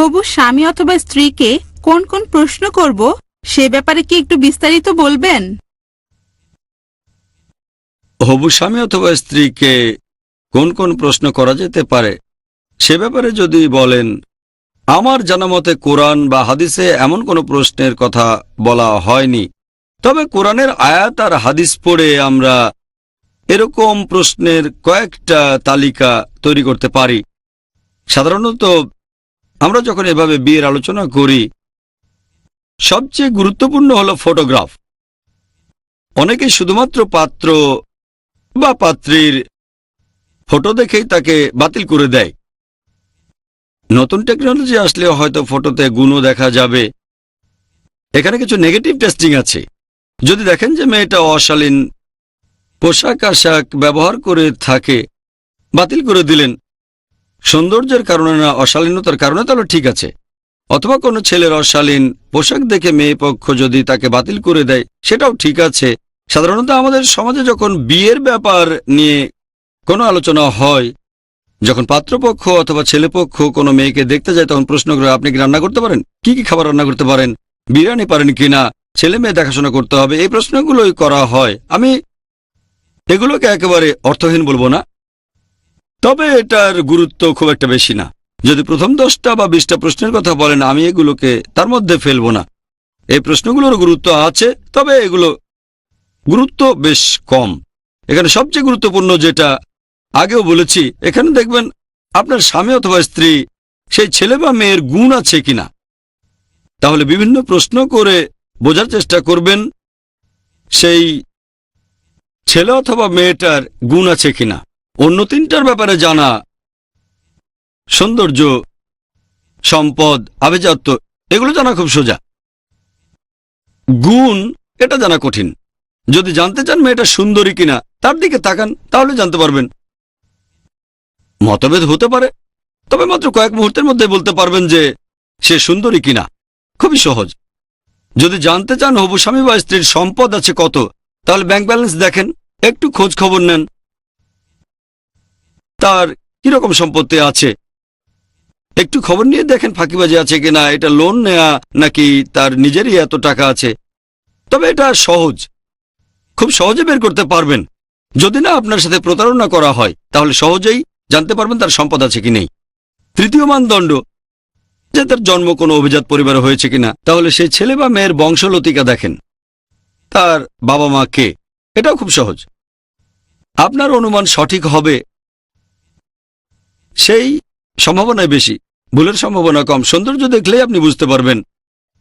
হবু স্বামী অথবা স্ত্রীকে কোন কোন প্রশ্ন করব, সে ব্যাপারে কি একটু বিস্তারিত বলবেন? হবু স্বামী অথবা স্ত্রীকে কোন কোন প্রশ্ন করা যেতে পারে, সে ব্যাপারে যদি বলেন, আমার জানা মতে কোরআন বা হাদিসে এমন কোনো প্রশ্নের কথা বলা হয়নি, তবে কোরআনের আয়াত আর হাদিস পড়ে আমরা এরকম প্রশ্নের কয়েকটা তালিকা তৈরি করতে পারি। সাধারণত আমরা যখন এভাবে বিয়ের আলোচনা করি, সবচেয়ে গুরুত্বপূর্ণ হলো ফটোগ্রাফ। অনেকে শুধুমাত্র পাত্র বা পাত্রীর ফটো দেখেই তাকে বাতিল করে দেয়। নতুন টেকনোলজি আসলে হয়তো ফটোতে গুণও দেখা যাবে। এখানে কিছু নেগেটিভ টেস্টিং আছে। যদি দেখেন যে মেয়েটা অশালীন পোশাক আশাক ব্যবহার করে থাকে, বাতিল করে দিলেন সৌন্দর্যের কারণে না, অশালীনতার কারণে তাহলে ঠিক আছে। অথবা কোনো ছেলের অশালীন পোশাক দেখে মেয়ে পক্ষ যদি তাকে বাতিল করে দেয়, সেটাও ঠিক আছে। সাধারণত আমাদের সমাজে যখন বিয়ের ব্যাপার নিয়ে কোনো আলোচনা হয়, যখন পাত্রপক্ষ অথবা ছেলেপক্ষ কোনো মেয়েকে দেখতে যায়, তখন প্রশ্ন করে, আপনি কি রান্না করতে পারেন? কি কি খাবার রান্না করতে পারেন? বিরিয়ানি পারেন কি না? ছেলে মেয়ে দেখাশোনা করতে হবে। এই প্রশ্নগুলোই করা হয়। আমি এগুলোকে একেবারে অর্থহীন বলব না। তবে এটার গুরুত্ব খুব একটা বেশি না। যদি প্রথম দশটা বা বিশটা প্রশ্নের কথা বলেন, আমি এগুলোকে তার মধ্যে ফেলব না। এই প্রশ্নগুলোর গুরুত্ব আছে, তবে এগুলো গুরুত্ব বেশ কম। এখানে সবচেয়ে গুরুত্বপূর্ণ যেটা আগেও বলেছি, এখানে দেখবেন আপনার স্বামী অথবা স্ত্রী সেই ছেলে বা মেয়ের গুণ আছে কিনা। তাহলে বিভিন্ন প্রশ্ন করে বোঝার চেষ্টা করবেন, সেই ছেলে অথবা মেয়েটার গুণ আছে কিনা। অন্য তিনটার ব্যাপারে জানা। সৌন্দর্য, সম্পদ, আভিজাত্য, এগুলো জানা খুব সোজা। গুণ, এটা জানা কঠিন। যদি জানতে চান মেয়েটা সুন্দরী কিনা, তার দিকে তাকান, তাহলে জানতে পারবেন। মতভেদ হতে পারে, তবে মাত্র কয়েক মুহূর্তের মধ্যে বলতে পারবেন যে সে সুন্দরী কিনা। খুবই সহজ। যদি জানতে চান হবু স্বামী বা স্ত্রীর সম্পদ আছে কত, তাহলে ব্যাংক ব্যালেন্স দেখেন, একটু খোঁজ খবর নেন। তার কীরকম সম্পত্তি আছে? একটু খবর নিয়ে দেখেন ফাঁকিবাজি আছে কিনা, এটা লোন নেয়া নাকি তার নিজেরই এত টাকা আছে? তবে এটা সহজ। খুব সহজে বের করতে পারবেন। যদি না আপনার সাথে প্রতারণা করা হয়, তাহলে সহজেই জানতে পারবেন তার সম্পদ আছে কি নেই। তৃতীয় মানদণ্ড, যে তার জন্ম কোনো অভিজাত পরিবারে হয়েছে কিনা, তাহলে সেই ছেলে বা মেয়ের বংশলতিকা দেখেন। তার বাবা মা কে? এটাও খুব সহজ। আপনার অনুমান সঠিক হবে সেই সম্ভাবনায় বেশি, ভুলের সম্ভাবনা কম। সৌন্দর্য দেখলেই আপনি বুঝতে পারবেন।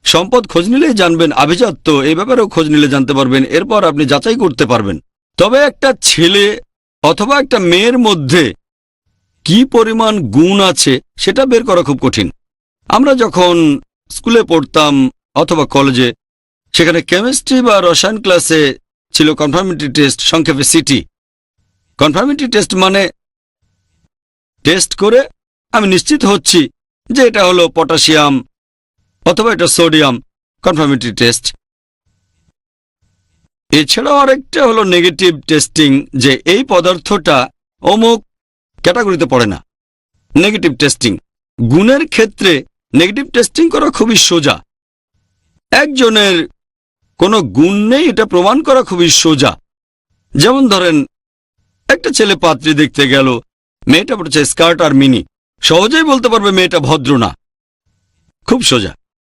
সম্পদ খোঁজ নিলেই জানবেন, আভিজাত্য, এই ব্যাপারেও খোঁজ নিলে জানতে পারবেন, এরপর আপনি যাচাই করতে পারবেন। তবে একটা ছেলে অথবা একটা মেয়ের মধ্যে কি পরিমাণ গুণ আছে, সেটা বের করা খুব কঠিন। আমরা যখন স্কুলে পড়তাম অথবা কলেজে, সেখানে কেমিস্ট্রি বা রসায়ন ক্লাসে ছিল কনফার্মিটি টেস্ট, সংক্ষেপে সিটি। কনফার্মিটি টেস্ট মানে টেস্ট করে আমি নিশ্চিত হচ্ছি যে এটা হলো পটাশিয়াম অথবা এটা সোডিয়াম কনফার্মিটি টেস্ট। এছাড়াও আরেকটা হলো নেগেটিভ টেস্টিং, যে এই পদার্থটা অমুক ক্যাটাগরিতে পড়ে না। Negative testing. গুণের ক্ষেত্রে নেগেটিভ টেস্টিং করা খুবই সোজা। একজনের কোনো গুণ নেই, এটা প্রমাণ করা খুবই সোজা। যেমন ধরেন, একটা ছেলে পাত্রী দেখতে গেল মেয়েটা পড়ছে স্কার্ট আর মিনি। সহজেই বলতে পারবে মেয়েটা ভদ্র না। খুব সোজা।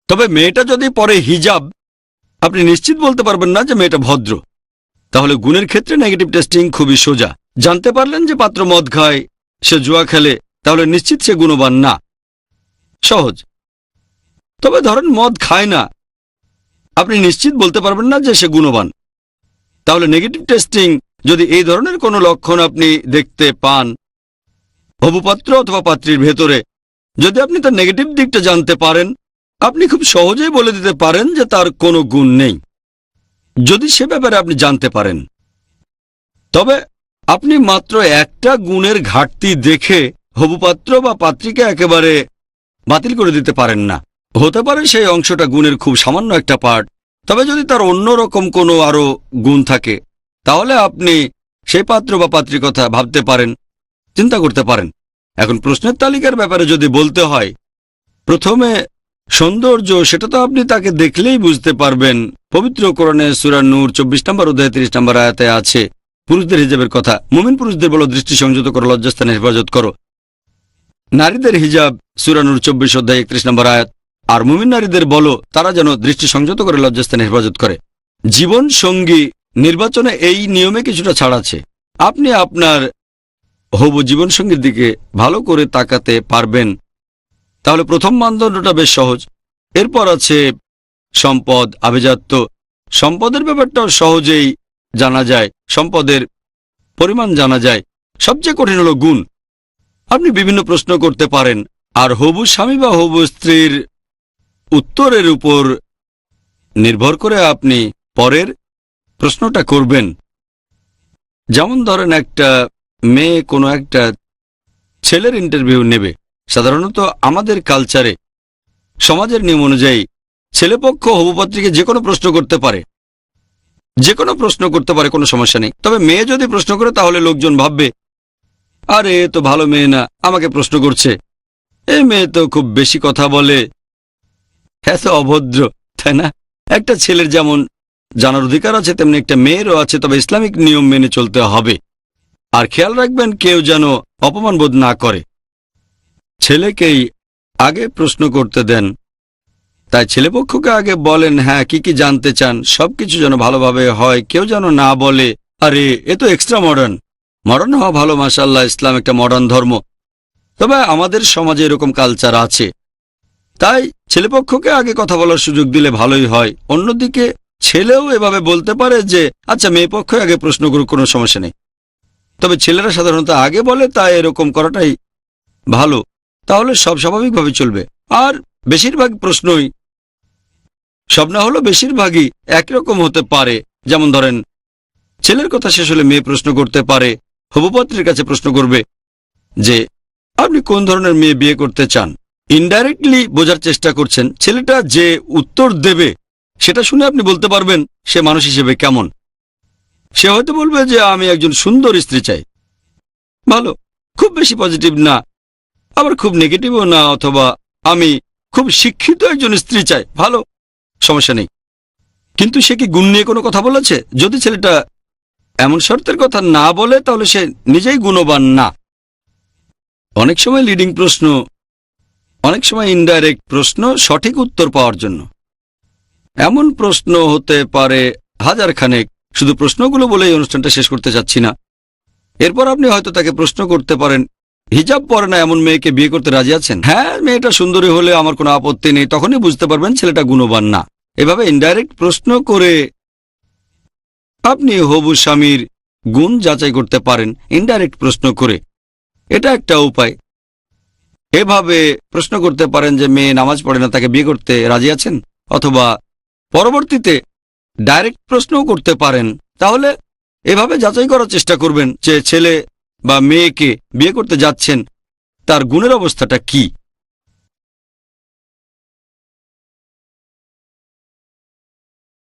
তবে মেয়েটা যদি পরে হিজাব, আপনি নিশ্চিত বলতে পারবেন না যে মেয়েটা ভদ্র। তাহলে গুণের ক্ষেত্রে নেগেটিভ টেস্টিং খুবই সোজা। জানতে পারলেন যে পাত্র মদ খায়, সে জুয়া খেলে, তাহলে নিশ্চিত সে গুণবান না। সহজ। তবে ধরেন মদ খায় না, আপনি নিশ্চিত বলতে পারবেন না যে সে গুণবান। তাহলে নেগেটিভ টেস্টিং যদি এই ধরনের কোনো লক্ষণ আপনি দেখতে পান হবুপাত্র অথবা পাত্রীর ভেতরে। যদি আপনি তার নেগেটিভ দিকটা জানতে পারেন, আপনি খুব সহজেই বলে দিতে পারেন যে তার কোনো গুণ নেই। যদি সে ব্যাপারে আপনি জানতে পারেন। তবে আপনি মাত্র একটা গুণের ঘাটতি দেখে হবুপাত্র বা পাত্রীকে একেবারে বাতিল করে দিতে পারেন না। হতে পারে সেই অংশটা গুণের খুব সামান্য একটা পার্ট তবে যদি তার অন্য রকম কোনো আরও গুণ থাকে, তাহলে আপনি সেই পাত্র বা পাত্রীর কথা ভাবতে পারেন। চিন্তা করতে পারেন। এখন প্রশ্নের তালিকার ব্যাপারে যদি বলতে হয়, প্রথমে সৌন্দর্য, সেটা তো আপনি তাকে দেখলেই বুঝতে পারবেন। পবিত্র কোরআনে সুরা নূর চব্বিশ নম্বর অধ্যায় তিরিশ নম্বর আয়াতে আছে, পুরুষদের হিজাবের কথা। মুমিন পুরুষদের বলো, দৃষ্টি সংযত করো, লজ্জাস্থানে হেফাজত করো। নারীদের হিজাব সুরানুর চব্বিশ অধ্যায় একত্রিশ নম্বর আয়াত। আর মুমিন নারীদের বলো, তারা যেন দৃষ্টি সংযত করে, লজ্জাস্থানে হেফাজত করে। জীবন সঙ্গী, নির্বাচনে এই নিয়মে কিছুটা ছাড় আছে। আপনি আপনার হবু জীবনসঙ্গীর দিকে ভালো করে তাকাতে পারবেন। তাহলে প্রথম মানদণ্ডটা বেশ সহজ। এরপর আছে সম্পদ, আভিজাত্য। সম্পদের ব্যাপারটাও সহজেই জানা যায়। সম্পদের পরিমাণ জানা যায়। সবচেয়ে কঠিন হলো গুণ। আপনি বিভিন্ন প্রশ্ন করতে পারেন, আর হবু স্বামী বা হবু স্ত্রীর উত্তরের উপর নির্ভর করে আপনি পরের প্রশ্নটা করবেন। যেমন ধরেন একটা মেয়ে কোনো একটা ছেলের ইন্টারভিউ নেবে। সাধারণত আমাদের কালচারে সমাজের নিয়ম অনুযায়ী ছেলেপক্ষ হবুপাত্রীকে যে কোনো প্রশ্ন করতে পারে। যে কোনো প্রশ্ন করতে পারে, কোনো সমস্যা নেই। তবে মেয়ে যদি প্রশ্ন করে, তাহলে লোকজন ভাববে, আরে, এ তো ভালো মেয়ে না, আমাকে প্রশ্ন করছে। এই মেয়ে তো খুব বেশি কথা বলে। এত অভদ্র, তাই না? একটা ছেলের যেমন জানার অধিকার আছে, তেমনি একটা মেয়েরও আছে, তবে ইসলামিক নিয়ম মেনে চলতে হবে। আর খেয়াল রাখবেন কেউ যেন অপমান বোধ না করে। ছেলেকেই আগে প্রশ্ন করতে দেন। তাই ছেলেপক্ষকে আগে বলেন হ্যাঁ কি কি জানতে চান? সবকিছু যেন ভালোভাবে হয়। কেউ যেন না বলে, আরে, এ তো এক্সট্রা মডার্ন মডার্ন হওয়া ভালো মাসাল্লাহ ইসলাম একটা মডার্ন ধর্ম। তবে আমাদের সমাজে এরকম কালচার আছে। তাই ছেলেপক্ষকে আগে কথা বলার সুযোগ দিলে ভালোই হয়। অন্যদিকে ছেলেও এভাবে বলতে পারে যে আচ্ছা মেয়ে পক্ষ আগে প্রশ্ন করুক, কোনো সমস্যা নেই। তবে ছেলেরা সাধারণত আগে বলে, তাই এরকম করাটাই ভালো। তাহলে সব স্বাভাবিকভাবে চলবে। আর বেশিরভাগ প্রশ্নই সব না হলো বেশিরভাগই একরকম হতে পারে। যেমন ধরেন, ছেলের কথা শেষ হলে মেয়ে প্রশ্ন করতে পারে হবুপত্রের কাছে প্রশ্ন করবে যে, আপনি কোন ধরনের মেয়ে বিয়ে করতে চান? ইনডাইরেক্টলি বোঝার চেষ্টা করছেন, ছেলেটা যে উত্তর দেবে, সেটা শুনে আপনি বলতে পারবেন সে মানুষ হিসেবে কেমন? সে হয়তো বলবে যে আমি একজন সুন্দর স্ত্রী চাই। ভালো, খুব বেশি পজিটিভ না, আবার খুব নেগেটিভও না, অথবা আমি খুব শিক্ষিত একজন স্ত্রী চাই, ভালো, সমস্যা নেই। কিন্তু সে কি গুণ নিয়ে কোনো কথা বলেছে? যদি ছেলেটা এমন শর্তের কথা না বলে, তাহলে সে নিজেই গুণবান না। অনেক সময় লিডিং প্রশ্ন, অনেক সময় ইনডাইরেক্ট প্রশ্ন সঠিক উত্তর পাওয়ার জন্য। এমন প্রশ্ন হতে পারে হাজার খানেক শুধু প্রশ্নগুলো বলে এই অনুষ্ঠানটা শেষ করতে চাচ্ছি না। এরপর আপনি হয়তো তাকে প্রশ্ন করতে পারেন, হিজাব পরে না এমন মেয়েকে বিয়ে করতে রাজি আছেন? হ্যাঁ মেয়েটা সুন্দরী হলে আমার কোনো আপত্তি নেই, তখনই বুঝতে পারবেন ছেলেটা গুণবান না। এভাবে ইনডাইরেক্ট প্রশ্ন করে আপনি হবু স্বামীর গুণ যাচাই করতে পারেন ইনডাইরেক্ট প্রশ্ন করে। এটা একটা উপায়। এভাবে প্রশ্ন করতে পারেন যে, মেয়ে নামাজ পড়ে না, তাকে বিয়ে করতে রাজি আছেন? অথবা পরবর্তীতে ডাইরেক্ট প্রশ্নও করতে পারেন। তাহলে এভাবে যাচাই করার চেষ্টা করবেন যে ছেলে বা মেয়েকে বিয়ে করতে যাচ্ছেন, তার গুণের অবস্থাটা কি?